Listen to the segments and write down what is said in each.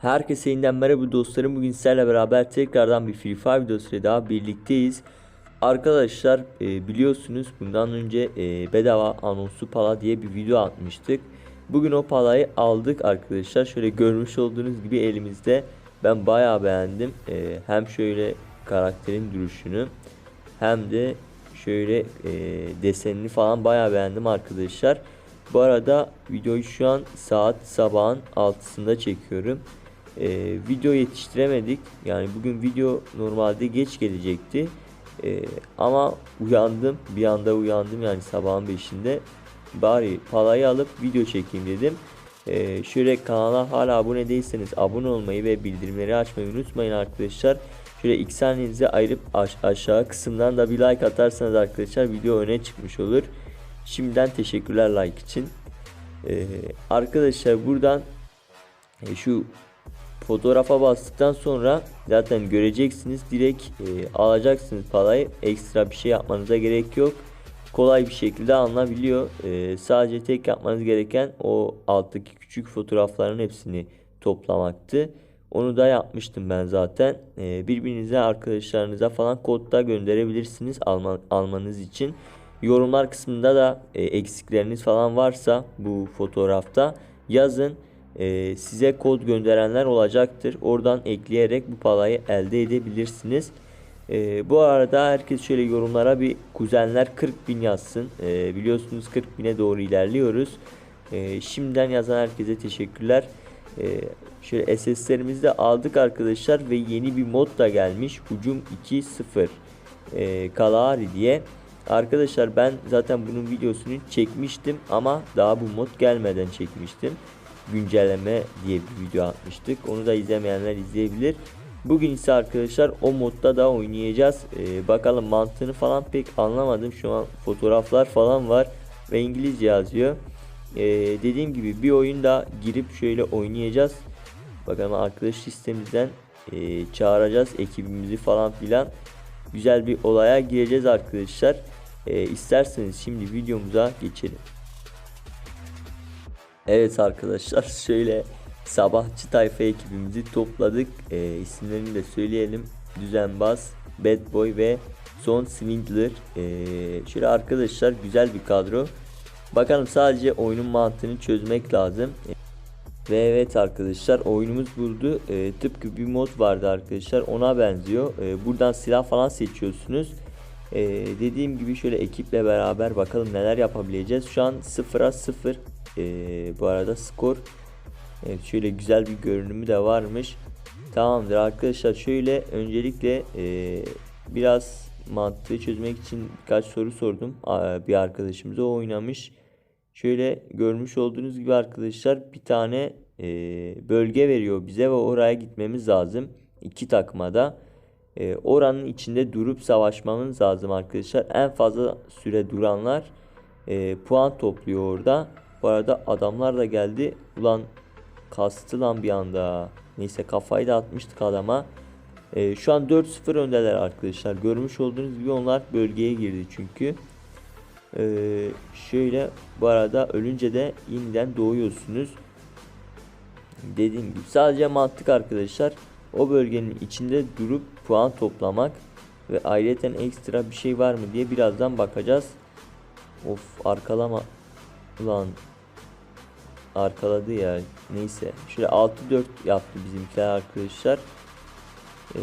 Herkese yeniden merhaba dostlarım. Bugün sizlerle beraber tekrardan bir Free Fire videosuyla daha birlikteyiz. Arkadaşlar e, biliyorsunuz bundan önce e, bedava anonslu pala diye bir video atmıştık. Bugün o palayı aldık arkadaşlar. Şöyle görmüş olduğunuz gibi elimizde. Ben bayağı beğendim. E, hem şöyle karakterin duruşunu hem de şöyle desenini falan bayağı beğendim arkadaşlar. Bu arada videoyu şu an saat sabahın 6'sında çekiyorum. Ee, video yetiştiremedik. Yani bugün video normalde geç gelecekti. Ee, ama uyandım. Bir anda uyandım yani sabahın 5'inde. Bari palayı alıp video çekeyim dedim. Ee, şöyle kanala hala abone değilseniz abone olmayı ve bildirimleri açmayı unutmayın arkadaşlar. Şöyle iki ayırıp aş- aşağı kısımdan da bir like atarsanız arkadaşlar video öne çıkmış olur. Şimdiden teşekkürler like için. Ee, arkadaşlar buradan e, şu fotoğrafa bastıktan sonra zaten göreceksiniz. Direkt e, alacaksınız parayı. Ekstra bir şey yapmanıza gerek yok. Kolay bir şekilde alınabiliyor. E, sadece tek yapmanız gereken o alttaki küçük fotoğrafların hepsini toplamaktı. Onu da yapmıştım ben zaten. E, birbirinize arkadaşlarınıza falan kodda gönderebilirsiniz alma, almanız için. Yorumlar kısmında da e, eksikleriniz falan varsa bu fotoğrafta yazın e, size kod gönderenler olacaktır. Oradan ekleyerek bu palayı elde edebilirsiniz. E, bu arada herkes şöyle yorumlara bir kuzenler 40 bin yazsın. E, biliyorsunuz 40 bine doğru ilerliyoruz. E, şimdiden yazan herkese teşekkürler. E, şöyle SS'lerimizi de aldık arkadaşlar ve yeni bir mod da gelmiş. Hucum 2.0 e, Kalahari diye. Arkadaşlar ben zaten bunun videosunu çekmiştim ama daha bu mod gelmeden çekmiştim güncelleme diye bir video atmıştık. Onu da izlemeyenler izleyebilir. Bugün ise arkadaşlar o modda da oynayacağız. Ee, bakalım mantığını falan pek anlamadım. Şu an fotoğraflar falan var ve İngilizce yazıyor. Ee, dediğim gibi bir oyun da girip şöyle oynayacağız. Bakalım arkadaş listemizden e, çağıracağız ekibimizi falan filan. Güzel bir olaya gireceğiz arkadaşlar. Ee, isterseniz şimdi videomuza geçelim. Evet arkadaşlar şöyle sabahçı tayfa ekibimizi topladık. E, isimlerini de söyleyelim. Düzenbaz, Bad Boy ve Son Swindler. E, şöyle arkadaşlar güzel bir kadro. Bakalım sadece oyunun mantığını çözmek lazım. E, ve evet arkadaşlar oyunumuz buldu. E, tıpkı bir mod vardı arkadaşlar ona benziyor. E, buradan silah falan seçiyorsunuz. E, dediğim gibi şöyle ekiple beraber bakalım neler yapabileceğiz. Şu an 0'a 0 e, bu arada skor. Evet şöyle güzel bir görünümü de varmış. Tamamdır arkadaşlar şöyle öncelikle e, biraz mantığı çözmek için birkaç soru sordum. Bir arkadaşımıza o oynamış. Şöyle görmüş olduğunuz gibi arkadaşlar bir tane e, bölge veriyor bize ve oraya gitmemiz lazım. İki takmada. E, oranın içinde durup savaşmamız lazım arkadaşlar. En fazla süre duranlar e, puan topluyor orada. Bu arada adamlar da geldi. Ulan kastı lan bir anda. Neyse kafayı da atmıştık adama. Ee, şu an 4-0 öndeler arkadaşlar. Görmüş olduğunuz gibi onlar bölgeye girdi çünkü. Ee, şöyle bu arada ölünce de yeniden doğuyorsunuz. Dediğim gibi sadece mantık arkadaşlar. O bölgenin içinde durup puan toplamak ve ayrıca ekstra bir şey var mı diye birazdan bakacağız. Of arkalama. Ulan arkaladı ya. Neyse. Şöyle 6-4 yaptı bizimkiler arkadaşlar. Ee,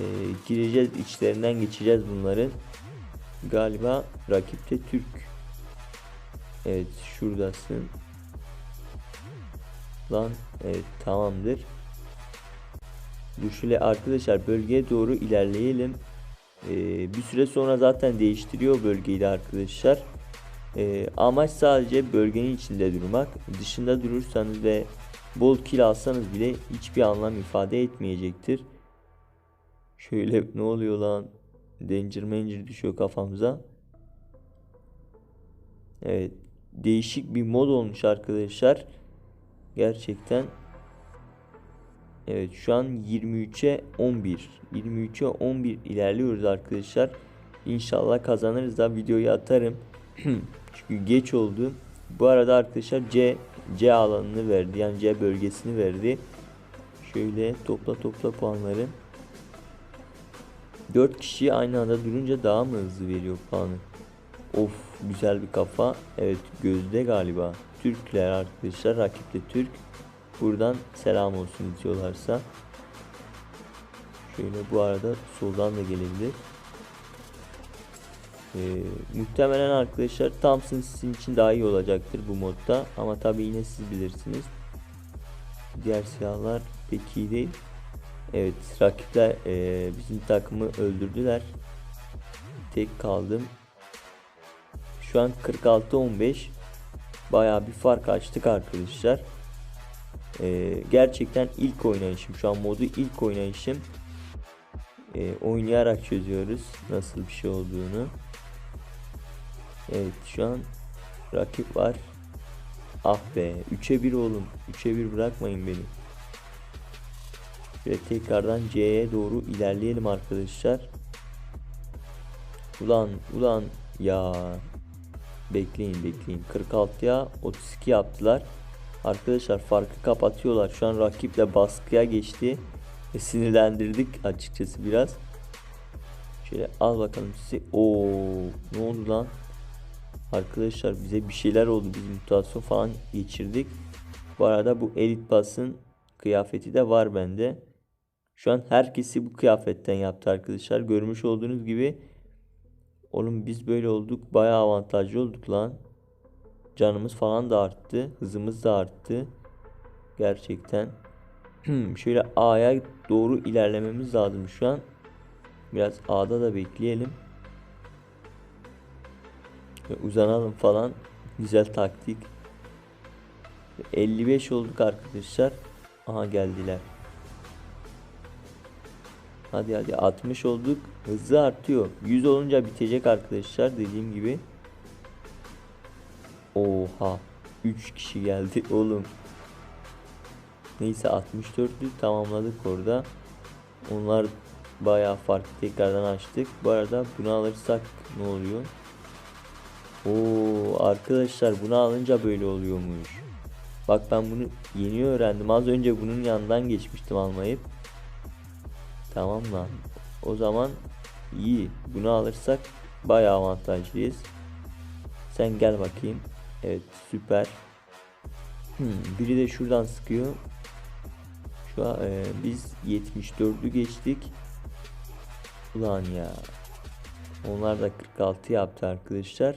gireceğiz içlerinden geçeceğiz bunların. Galiba rakip de Türk. Evet şuradasın. Lan evet tamamdır. Bu şöyle arkadaşlar bölgeye doğru ilerleyelim. Ee, bir süre sonra zaten değiştiriyor bölgeyi de arkadaşlar. Ee, amaç sadece bölgenin içinde durmak. Dışında durursanız ve bol kill alsanız bile hiçbir anlam ifade etmeyecektir. Şöyle ne oluyor lan? Danger manger düşüyor kafamıza. Evet. Değişik bir mod olmuş arkadaşlar. Gerçekten. Evet şu an 23'e 11. 23'e 11 ilerliyoruz arkadaşlar. İnşallah kazanırız da videoyu atarım. Çünkü geç oldu. Bu arada arkadaşlar C C alanını verdi. Yani C bölgesini verdi. Şöyle topla topla puanları. 4 kişi aynı anda durunca daha mı hızlı veriyor puanı? Of güzel bir kafa. Evet gözde galiba. Türkler arkadaşlar. Rakip de Türk. Buradan selam olsun izliyorlarsa. Şöyle bu arada soldan da gelebilir. Ee, muhtemelen arkadaşlar Thompson sizin için daha iyi olacaktır bu modda. Ama tabi yine siz bilirsiniz. Diğer silahlar pek iyi değil. Evet rakipler e, bizim takımı öldürdüler. Tek kaldım. Şu an 46-15 Bayağı bir fark açtık arkadaşlar. Ee, gerçekten ilk oynayışım. Şu an modu ilk oynayışım. Ee, oynayarak çözüyoruz nasıl bir şey olduğunu. Evet şu an rakip var. Ah be 3'e 1 oğlum. 3'e 1 bırakmayın beni. Ve tekrardan C'ye doğru ilerleyelim arkadaşlar. Ulan ulan ya bekleyin bekleyin 46'ya 32 yaptılar. Arkadaşlar farkı kapatıyorlar. Şu an rakiple baskıya geçti. Ve sinirlendirdik açıkçası biraz. Şöyle al bakalım sizi. Oo ne oldu lan? Arkadaşlar bize bir şeyler oldu. Biz mutasyon falan geçirdik. Bu arada bu elit basın kıyafeti de var bende. Şu an herkesi bu kıyafetten yaptı arkadaşlar. Görmüş olduğunuz gibi oğlum biz böyle olduk. Bayağı avantajlı olduk lan. Canımız falan da arttı. Hızımız da arttı. Gerçekten. Şöyle A'ya doğru ilerlememiz lazım şu an. Biraz A'da da bekleyelim. Uzanalım falan. Güzel taktik. 55 olduk arkadaşlar. Aha geldiler. Hadi hadi 60 olduk. Hızlı artıyor. 100 olunca bitecek arkadaşlar dediğim gibi. Oha. 3 kişi geldi oğlum. Neyse 64'lü tamamladık orada. Onlar bayağı farklı tekrardan açtık. Bu arada bunu alırsak ne oluyor? Oo arkadaşlar bunu alınca böyle oluyormuş. Bak ben bunu yeni öğrendim. Az önce bunun yanından geçmiştim almayıp. Tamam lan. O zaman iyi. Bunu alırsak bayağı avantajlıyız. Sen gel bakayım. Evet süper. Hmm, biri de şuradan sıkıyor. Şu an e, biz 74'ü geçtik. Ulan ya. Onlar da 46 yaptı arkadaşlar.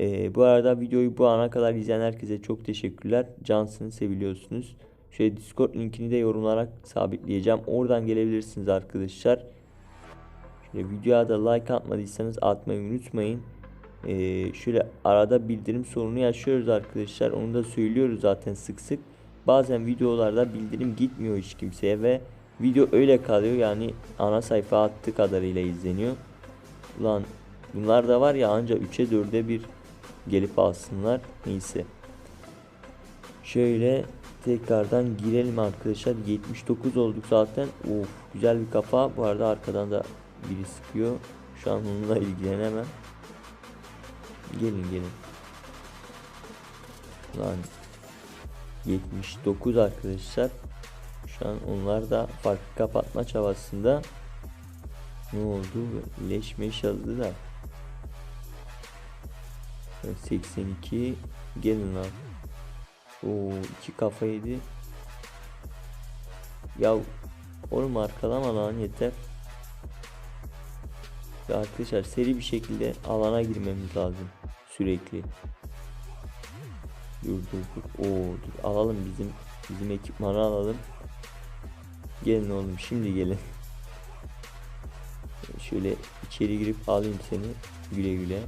E, bu arada videoyu bu ana kadar izleyen herkese çok teşekkürler. Cansını seviliyorsunuz. Şöyle Discord linkini de yorumlara sabitleyeceğim. Oradan gelebilirsiniz arkadaşlar. Şöyle videoya da like atmadıysanız atmayı unutmayın. Ee, şöyle arada bildirim sorunu yaşıyoruz arkadaşlar. Onu da söylüyoruz zaten sık sık. Bazen videolarda bildirim gitmiyor hiç kimseye ve video öyle kalıyor. Yani ana sayfa attığı kadarıyla izleniyor. Ulan bunlar da var ya anca 3'e 4'e bir gelip alsınlar. Neyse. Şöyle tekrardan girelim arkadaşlar. 79 olduk zaten. Of güzel bir kafa. Bu arada arkadan da biri sıkıyor. Şu an onunla ilgilenemem. Gelin gelin. Lan 79 arkadaşlar. Şu an onlar da farkı kapatma çabasında. Ne oldu? Leşmeş yazdı da. 82 gelin lan. Oo iki kafa yedi. Ya oğlum arkalama lan yeter. Ya arkadaşlar seri bir şekilde alana girmemiz lazım. Sürekli. Dur dur dur. Oo dur. Alalım bizim bizim ekipmanı alalım. Gelin oğlum şimdi gelin. Şöyle içeri girip alayım seni. Güle güle.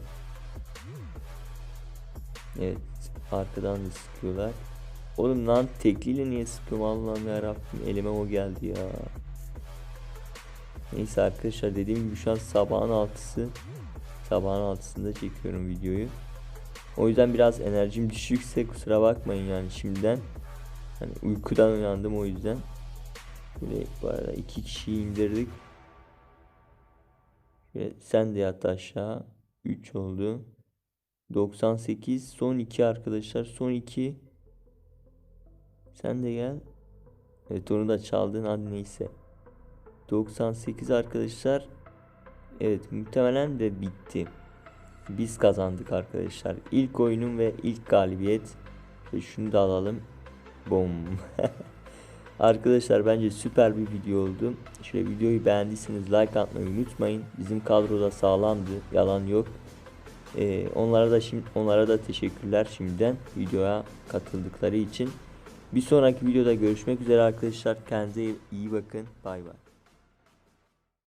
Evet. Arkadan da sıkıyorlar. Oğlum lan tekliyle niye sıkıyorum Allah'ım yarabbim elime o geldi ya. Neyse arkadaşlar dediğim gibi şu an sabahın altısı. Sabahın altısında çekiyorum videoyu. O yüzden biraz enerjim düşükse kusura bakmayın yani şimdiden. Hani uykudan uyandım o yüzden. Böyle bu arada iki kişiyi indirdik. Ve sen de yat aşağı. 3 oldu. 98 son 2 arkadaşlar. Son 2. Sen de gel. Evet onu da çaldın hadi neyse. 98 arkadaşlar. Evet muhtemelen de bitti. Biz kazandık arkadaşlar. İlk oyunum ve ilk galibiyet. Ve şunu da alalım. Bom. arkadaşlar bence süper bir video oldu. Şöyle videoyu beğendiyseniz like atmayı unutmayın. Bizim kadroda sağlamdı. Yalan yok. Ee, onlara da şimdi onlara da teşekkürler şimdiden videoya katıldıkları için. Bir sonraki videoda görüşmek üzere arkadaşlar. Kendinize iyi bakın. Bay bay.